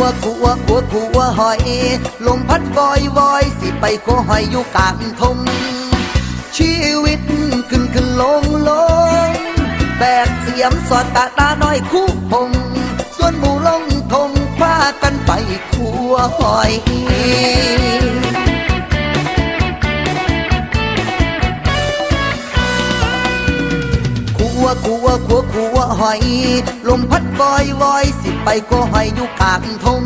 วขัวขัวขัวหอย ลมพัดบอยวอยสิไปขัวหอยอยู่กลางทงชีวิตขึ้นขึ้นลงลงแบกเสียมสอดตาตาน้อยคู่พงส่วนหมูลงทงพากันไปขัวหอย ขัวขัวขัวขัวหอย ลมพัดวอยวอยสิไปก็หอยอยู่กลางทง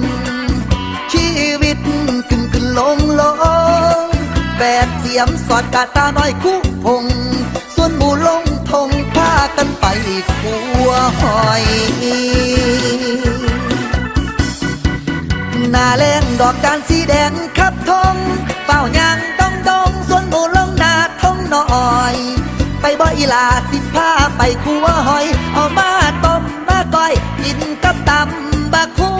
ชีวิตขึ้นขึ้นลงลงแบกเสียมสอดกาตาน้อยคู่พง ส่วนหมูลงทงพากันไปขัวหอยหน้าแรงดอกจานสีแดงขับทงเป่ายางดองดองส่วนหมูลงนาทงน้อย ไปบ่อีลาสิพา ไปคัวหอย เอามาต้มมาก้อย กินกับตำบักคุ้ง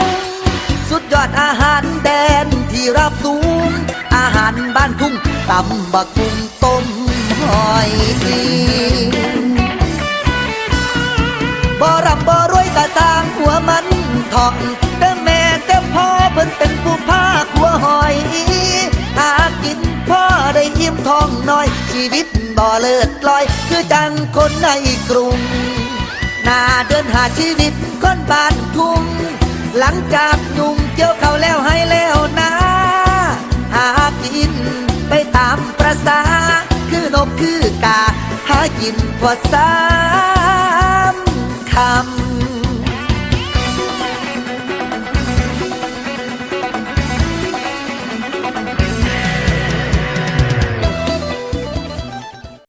สุดยอดอาหารแดนที่รับสูง อาหารบ้านทุ่งตำบักคุ้งต้มหอยบ่รำบ่รวยกะสร้างหัวมันทองแต่แม่แต่พ่อเพิ่นเป็นผู้พาขัวหอยหากินพ่อได้อิ่มทองน้อย ชีวิตบ่เลิศลอย คือจังคนในกรุงนาเดินหาชีวิตคนบ้านทุ่งหลังจากยุงเกี่ยวเขาแล้วให้แล้วนะ หากินไปตามประสาคือนกคือกา หากินพอสา